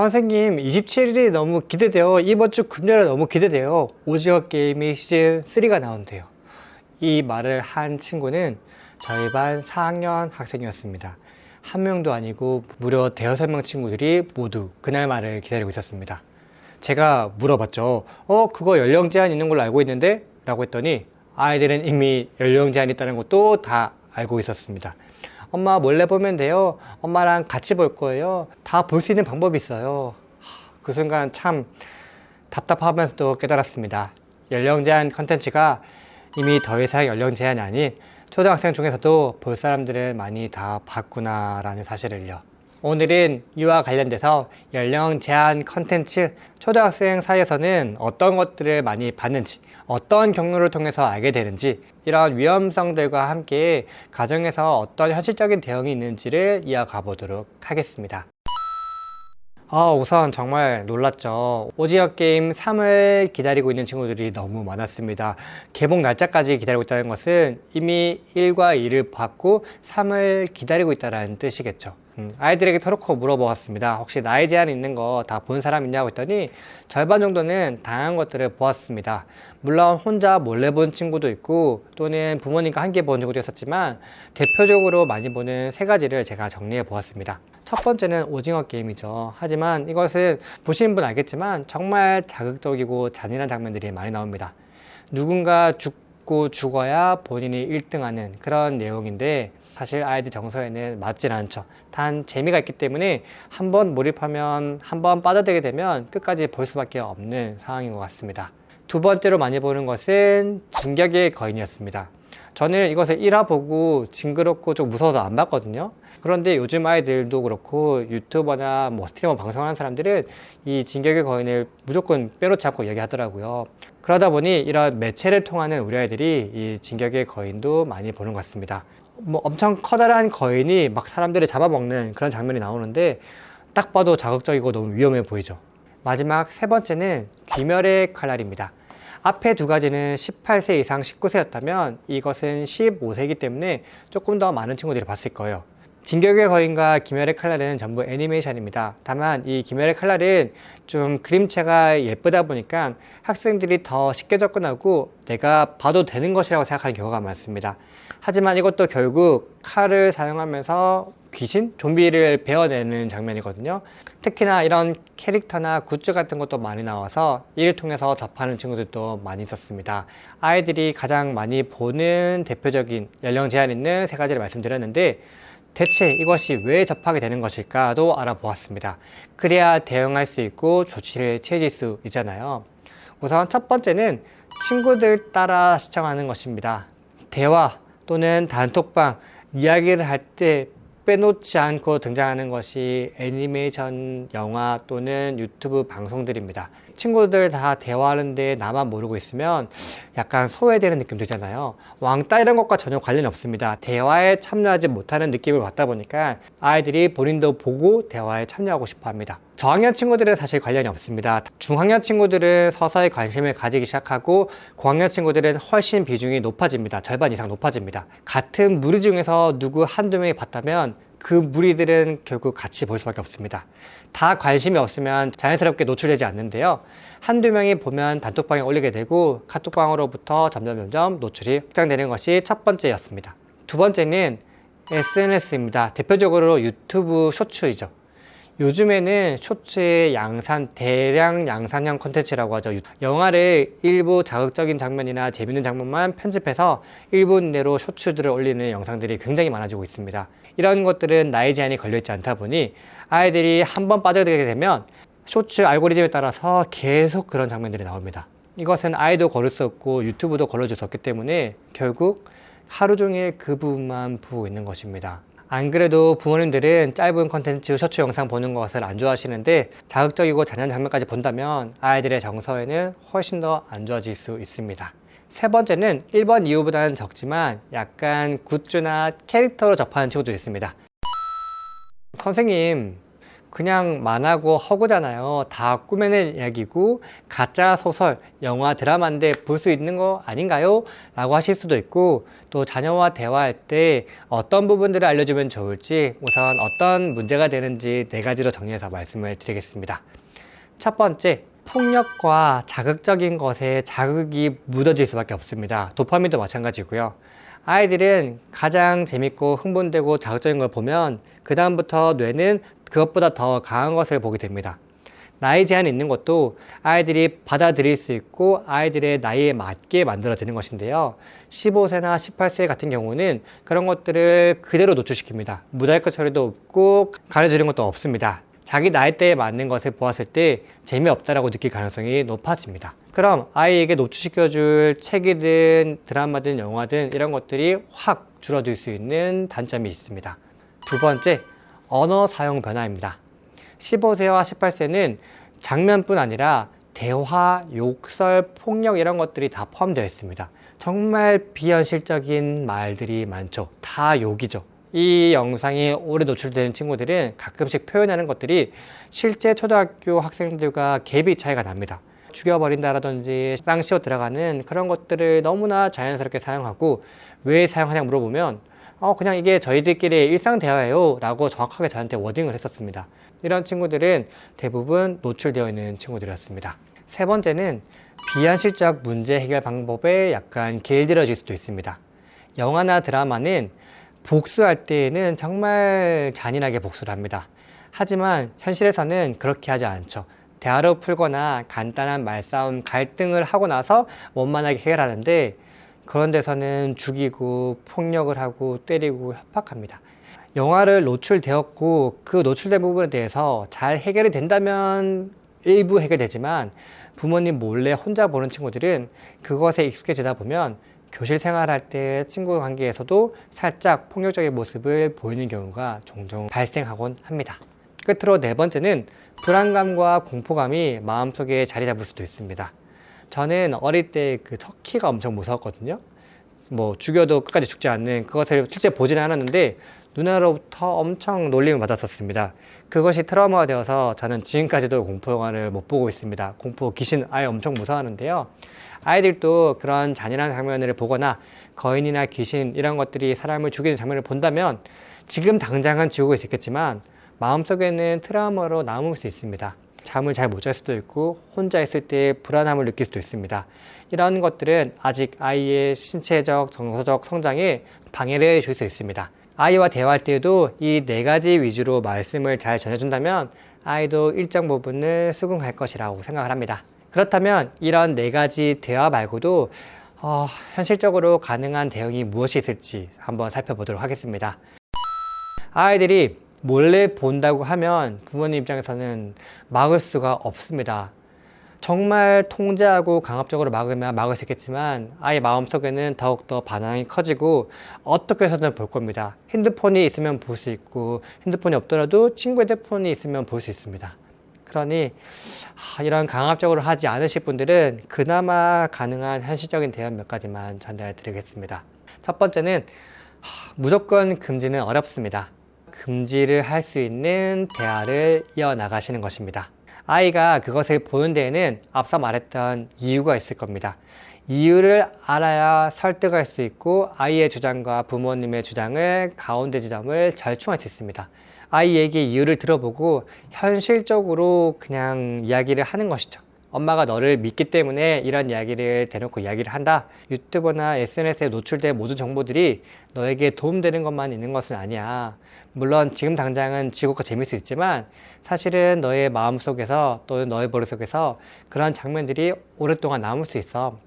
선생님 27일이 너무 기대돼요. 이번 주 금요일에 너무 기대돼요. 오징어 게임이 시즌 3가 나온대요. 이 말을 한 친구는 저희 반 4학년 학생이었습니다. 한 명도 아니고 무려 대여섯 명 친구들이 모두 그날 말을 기다리고 있었습니다. 제가 물어봤죠. 어, 그거 연령 제한 있는 걸로 알고 있는데? 라고 했더니 아이들은 이미 연령 제한 있다는 것도 다 알고 있었습니다. 엄마 몰래 보면 돼요. 엄마랑 같이 볼 거예요. 다 볼 수 있는 방법이 있어요. 하, 그 순간 참 답답하면서도 깨달았습니다. 연령 제한 컨텐츠가 이미 더 이상 연령 제한이 아닌 초등학생 중에서도 볼 사람들은 많이 다 봤구나라는 사실을요. 오늘은 이와 관련돼서 연령 제한 컨텐츠 초등학생 사이에서는 어떤 것들을 많이 봤는지 어떤 경로를 통해서 알게 되는지 이런 위험성들과 함께 가정에서 어떤 현실적인 대응이 있는지를 이어가 보도록 하겠습니다. 아, 우선 정말 놀랐죠. 오징어 게임 3을 기다리고 있는 친구들이 너무 많았습니다. 개봉 날짜까지 기다리고 있다는 것은 이미 1과 2를 봤고 3을 기다리고 있다는 뜻이겠죠. 음, 아이들에게 터놓고 물어보았습니다. 혹시 나이 제한 있는 거 다 본 사람 있냐고 했더니 절반 정도는 다양한 것들을 보았습니다. 물론 혼자 몰래 본 친구도 있고 또는 부모님과 함께 본 친구도 있었지만 대표적으로 많이 보는 세 가지를 제가 정리해 보았습니다. 첫 번째는 오징어 게임이죠. 하지만 이것은 보시는 분 알겠지만 정말 자극적이고 잔인한 장면들이 많이 나옵니다. 누군가 죽고 죽어야 본인이 1등하는 그런 내용인데 사실 아이들 정서에는 맞진 않죠. 단 재미가 있기 때문에 한 번 몰입하면 한 번 빠져들게 되면 끝까지 볼 수밖에 없는 상황인 것 같습니다. 두 번째로 많이 보는 것은 진격의 거인이었습니다. 저는 이것을 1화 보고 징그럽고 좀 무서워서 안 봤거든요. 그런데 요즘 아이들도 그렇고 유튜버나 뭐 스트리머 방송하는 사람들은 이 진격의 거인을 무조건 빼놓지 않고 얘기하더라고요. 그러다 보니 이런 매체를 통하는 우리 아이들이 이 진격의 거인도 많이 보는 것 같습니다. 뭐 엄청 커다란 거인이 막 사람들을 잡아먹는 그런 장면이 나오는데 딱 봐도 자극적이고 너무 위험해 보이죠. 마지막 세 번째는 귀멸의 칼날입니다. 앞에 두 가지는 18세 이상 19세였다면 이것은 15세이기 때문에 조금 더 많은 친구들이 봤을 거예요. 진격의 거인과 기멸의 칼날은 전부 애니메이션입니다. 다만 이 기멸의 칼날은 좀 그림체가 예쁘다 보니까 학생들이 더 쉽게 접근하고 내가 봐도 되는 것이라고 생각하는 경우가 많습니다. 하지만 이것도 결국 칼을 사용하면서 귀신, 좀비를 베어내는 장면이거든요. 특히나 이런 캐릭터나 굿즈 같은 것도 많이 나와서 이를 통해서 접하는 친구들도 많이 있었습니다. 아이들이 가장 많이 보는 대표적인 연령 제한 있는 세 가지를 말씀드렸는데 대체 이것이 왜 접하게 되는 것일까도 알아보았습니다. 그래야 대응할 수 있고 조치를 취해질 수 있잖아요. 우선 첫 번째는 친구들 따라 시청하는 것입니다. 대화 또는 단톡방 이야기를 할 때 빼놓지 않고 등장하는 것이 애니메이션 영화 또는 유튜브 방송들입니다. 친구들 다 대화하는데 나만 모르고 있으면 약간 소외되는 느낌 들잖아요. 왕따 이런 것과 전혀 관련이 없습니다. 대화에 참여하지 못하는 느낌을 받다 보니까 아이들이 본인도 보고 대화에 참여하고 싶어 합니다. 저학년 친구들은 사실 관련이 없습니다. 중학년 친구들은 서서히 관심을 가지기 시작하고 고학년 친구들은 훨씬 비중이 높아집니다. 절반 이상 높아집니다. 같은 무리 중에서 누구 한두 명이 봤다면 그 무리들은 결국 같이 볼 수밖에 없습니다. 다 관심이 없으면 자연스럽게 노출되지 않는데요. 한두 명이 보면 단톡방에 올리게 되고 카톡방으로부터 점점 점점 노출이 확장되는 것이 첫 번째였습니다. 두 번째는 SNS입니다. 대표적으로 유튜브 쇼츠이죠. 요즘에는 쇼츠의 양산, 대량 양산형 콘텐츠라고 하죠. 영화를 일부 자극적인 장면이나 재밌는 장면만 편집해서 1분 내로 쇼츠들을 올리는 영상들이 굉장히 많아지고 있습니다. 이런 것들은 나이 제한이 걸려있지 않다 보니 아이들이 한 번 빠져들게 되면 쇼츠 알고리즘에 따라서 계속 그런 장면들이 나옵니다. 이것은 아이도 걸을 수 없고 유튜브도 없기 때문에 결국 하루 종일 그 부분만 보고 있는 것입니다. 안 그래도 부모님들은 짧은 컨텐츠 쇼츠 영상 보는 것을 안 좋아하시는데 자극적이고 잔인한 장면까지 본다면 아이들의 정서에는 훨씬 더 안 좋아질 수 있습니다. 세 번째는 1번 이유보다는 적지만 약간 굿즈나 캐릭터로 접하는 친구도 있습니다. 선생님, 그냥 만화고 허구잖아요. 다 꾸며낸 이야기고 가짜 소설, 영화, 드라마인데 볼 수 있는 거 아닌가요? 라고 하실 수도 있고 또 자녀와 대화할 때 어떤 부분들을 알려주면 좋을지 우선 어떤 문제가 되는지 네 가지로 정리해서 말씀을 드리겠습니다. 첫 번째, 폭력과 자극적인 것에 자극이 묻어질 수밖에 없습니다. 도파민도 마찬가지고요. 아이들은 가장 재밌고 흥분되고 자극적인 걸 보면 그다음부터 뇌는 그것보다 더 강한 것을 보게 됩니다. 나이 제한이 있는 것도 아이들이 받아들일 수 있고 아이들의 나이에 맞게 만들어지는 것인데요. 15세나 18세 같은 경우는 그런 것들을 그대로 노출시킵니다. 무자이크 처리도 없고 가려주는 것도 없습니다. 자기 나이대에 맞는 것을 보았을 때 재미없다라고 느낄 가능성이 높아집니다. 그럼 아이에게 노출시켜줄 책이든 드라마든 영화든 이런 것들이 확 줄어들 수 있는 단점이 있습니다. 두 번째, 언어 사용 변화입니다. 15세와 18세는 장면뿐 아니라 대화, 욕설, 폭력 이런 것들이 다 포함되어 있습니다. 정말 비현실적인 말들이 많죠. 다 욕이죠. 이 영상이 오래 노출되는 친구들은 가끔씩 표현하는 것들이 실제 초등학교 학생들과 갭이 차이가 납니다. 죽여버린다라든지 쌍시어 들어가는 그런 것들을 너무나 자연스럽게 사용하고 왜 사용하냐 물어보면 어, 그냥 이게 저희들끼리 일상 대화예요 라고 정확하게 저한테 워딩을 했었습니다. 이런 친구들은 대부분 노출되어 있는 친구들이었습니다. 세 번째는 비현실적 문제 해결 방법에 약간 길들여질 수도 있습니다. 영화나 드라마는 복수할 때에는 정말 잔인하게 복수를 합니다. 하지만 현실에서는 그렇게 하지 않죠. 대화로 풀거나 간단한 말싸움, 갈등을 하고 나서 원만하게 해결하는데 그런 데서는 죽이고 폭력을 하고 때리고 협박합니다. 영화를 노출되었고 그 노출된 부분에 대해서 잘 해결이 된다면 일부 해결되지만 부모님 몰래 혼자 보는 친구들은 그것에 익숙해지다 보면 교실 생활할 때 친구 관계에서도 살짝 폭력적인 모습을 보이는 경우가 종종 발생하곤 합니다. 끝으로 네 번째는 불안감과 공포감이 마음속에 자리 잡을 수도 있습니다. 저는 어릴 때그 척키가 엄청 무서웠거든요. 뭐 죽여도 끝까지 죽지 않는 그것을 실제 보지는 않았는데 누나로부터 엄청 놀림을 받았었습니다. 그것이 트라우마가 되어서 저는 지금까지도 공포 영화를 못 보고 있습니다. 공포 귀신 아예 엄청 무서워하는데요. 아이들도 그런 잔인한 장면을 보거나 거인이나 귀신 이런 것들이 사람을 죽이는 장면을 본다면 지금 당장은 지우고 있겠지만 마음속에는 트라우마로 남을 수 있습니다. 잠을 잘 못 잘 수도 있고 혼자 있을 때 불안함을 느낄 수도 있습니다. 이런 것들은 아직 아이의 신체적, 정서적 성장에 방해를 줄 수 있습니다. 아이와 대화할 때에도 이 네 가지 위주로 말씀을 잘 전해준다면 아이도 일정 부분을 수긍할 것이라고 생각을 합니다. 그렇다면 이런 네 가지 대화 말고도 어, 현실적으로 가능한 대응이 무엇이 있을지 한번 살펴보도록 하겠습니다. 아이들이 몰래 본다고 하면 부모님 입장에서는 막을 수가 없습니다. 정말 통제하고 강압적으로 막으면 막을 수 있겠지만 아이 마음속에는 더욱더 반항이 커지고 어떻게 해서든 볼 겁니다. 핸드폰이 있으면 볼 수 있고 핸드폰이 없더라도 친구 핸드폰이 있으면 볼 수 있습니다. 그러니 아, 이런 강압적으로 하지 않으실 분들은 그나마 가능한 현실적인 대안 몇 가지만 전달해 드리겠습니다. 첫 번째는 하, 무조건 금지는 어렵습니다. 금지를 할 수 있는 대화를 이어나가시는 것입니다. 아이가 그것을 보는 데에는 앞서 말했던 이유가 있을 겁니다. 이유를 알아야 설득할 수 있고 아이의 주장과 부모님의 주장을 가운데 지점을 절충할 수 있습니다. 아이에게 이유를 들어보고 현실적으로 그냥 이야기를 하는 것이죠. 엄마가 너를 믿기 때문에 이런 이야기를 대놓고 이야기를 한다. 유튜브나 SNS에 노출된 모든 정보들이 너에게 도움되는 것만 있는 것은 아니야. 물론 지금 당장은 지고가 재밌을 수 있지만 사실은 너의 마음 속에서 또는 너의 머릿 속에서 그런 장면들이 오랫동안 남을 수 있어.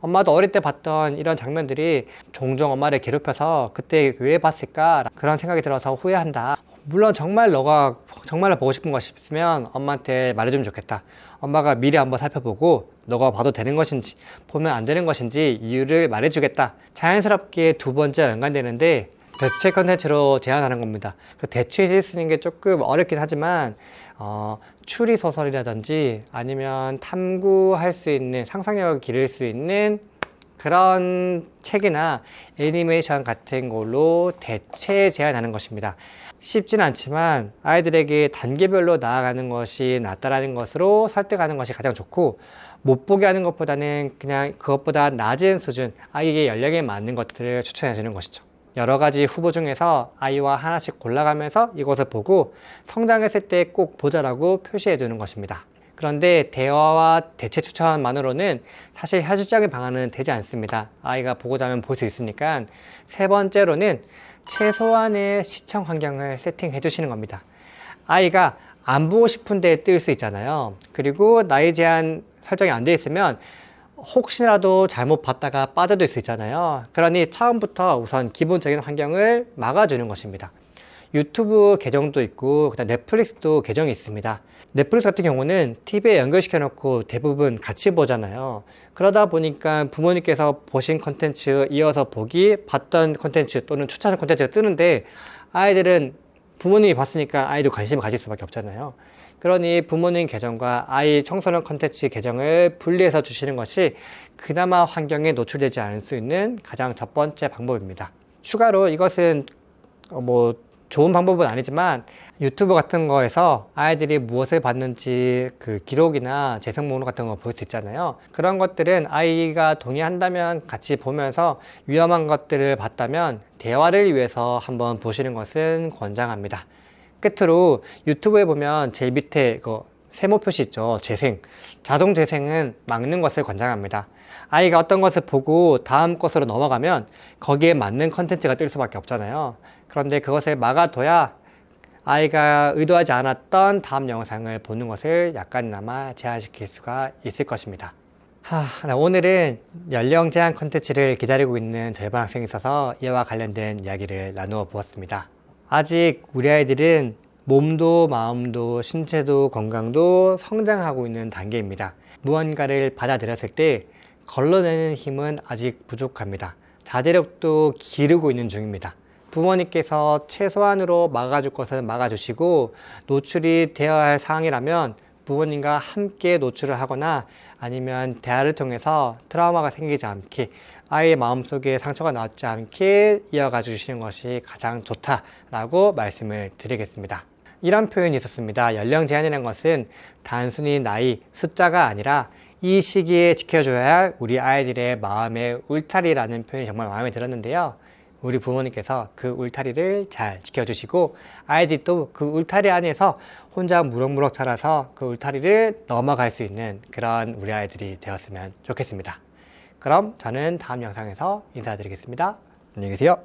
엄마도 어릴 때 봤던 이런 장면들이 종종 엄마를 괴롭혀서 그때 왜 봤을까 그런 생각이 들어서 후회한다. 물론 정말 너가 정말 보고 싶은 것 있으면 엄마한테 말해주면 좋겠다. 엄마가 미리 한번 살펴보고 너가 봐도 되는 것인지 보면 안 되는 것인지 이유를 말해주겠다. 자연스럽게 두 번째 연관되는데 대체 컨텐츠로 제안하는 겁니다. 그 대체실 쓰는 게 조금 어렵긴 하지만 어, 추리 소설이라든지 아니면 탐구할 수 있는 상상력을 기를 수 있는 그런 책이나 애니메이션 같은 걸로 대체 제한하는 것입니다. 쉽진 않지만 아이들에게 단계별로 나아가는 것이 낫다라는 것으로 설득하는 것이 가장 좋고 못 보게 하는 것보다는 그냥 그것보다 낮은 수준 아이의 연령에 맞는 것들을 추천해 주는 것이죠. 여러 가지 후보 중에서 아이와 하나씩 골라가면서 이것을 보고 성장했을 때 꼭 보자라고 표시해 두는 것입니다. 그런데 대화와 대체 추천만으로는 사실 현실적인 방안은 되지 않습니다. 아이가 보고자 하면 볼 수 있으니까 세 번째로는 최소한의 시청 환경을 세팅해 주시는 겁니다. 아이가 안 보고 싶은데 뜰 수 있잖아요. 그리고 나이 제한 설정이 안 돼 있으면 혹시라도 잘못 봤다가 빠져들 수 있잖아요. 그러니 처음부터 우선 기본적인 환경을 막아주는 것입니다. 유튜브 계정도 있고 그다음 넷플릭스도 계정이 있습니다. 넷플릭스 같은 경우는 TV에 연결시켜 놓고 대부분 같이 보잖아요. 그러다 보니까 부모님께서 보신 컨텐츠 이어서 보기 봤던 컨텐츠 또는 추천 컨텐츠가 뜨는데 아이들은 부모님이 봤으니까 아이도 관심을 가질 수밖에 없잖아요. 그러니 부모님 계정과 아이 청소년 컨텐츠 계정을 분리해서 주시는 것이 그나마 환경에 노출되지 않을 수 있는 가장 첫 번째 방법입니다. 추가로 이것은 어, 뭐 좋은 방법은 아니지만 유튜브 같은 거에서 아이들이 무엇을 봤는지 그 기록이나 재생 목록 같은 거 볼 수 있잖아요. 그런 것들은 아이가 동의한다면 같이 보면서 위험한 것들을 봤다면 대화를 위해서 한번 보시는 것은 권장합니다. 끝으로 유튜브에 보면 제일 밑에 그 세모 표시 있죠. 재생. 자동 재생은 막는 것을 권장합니다. 아이가 어떤 것을 보고 다음 것으로 넘어가면 거기에 맞는 컨텐츠가 뜰 수밖에 없잖아요. 그런데 그것을 막아둬야 아이가 의도하지 않았던 다음 영상을 보는 것을 약간나마 제한시킬 수가 있을 것입니다. 하, 나 오늘은 연령 제한 컨텐츠를 기다리고 있는 저희 반 학생이 있어서 이와 관련된 이야기를 나누어 보았습니다. 아직 우리 아이들은 몸도 마음도 신체도 건강도 성장하고 있는 단계입니다. 무언가를 받아들였을 때 걸러내는 힘은 아직 부족합니다. 자제력도 기르고 있는 중입니다. 부모님께서 최소한으로 막아줄 것은 막아주시고 노출이 되어야 할 상황이라면 부모님과 함께 노출을 하거나 아니면 대화를 통해서 트라우마가 생기지 않게 아이의 마음속에 상처가 나지 않게 이어가 주시는 것이 가장 좋다라고 말씀을 드리겠습니다. 이런 표현이 있었습니다. 연령 제한이라는 것은 단순히 나이, 숫자가 아니라 이 시기에 지켜줘야 할 우리 아이들의 마음의 울타리라는 표현이 정말 마음에 들었는데요. 우리 부모님께서 그 울타리를 잘 지켜주시고 아이들도 그 울타리 안에서 혼자 무럭무럭 자라서 그 울타리를 넘어갈 수 있는 그런 우리 아이들이 되었으면 좋겠습니다. 그럼 저는 다음 영상에서 인사드리겠습니다. 안녕히 계세요.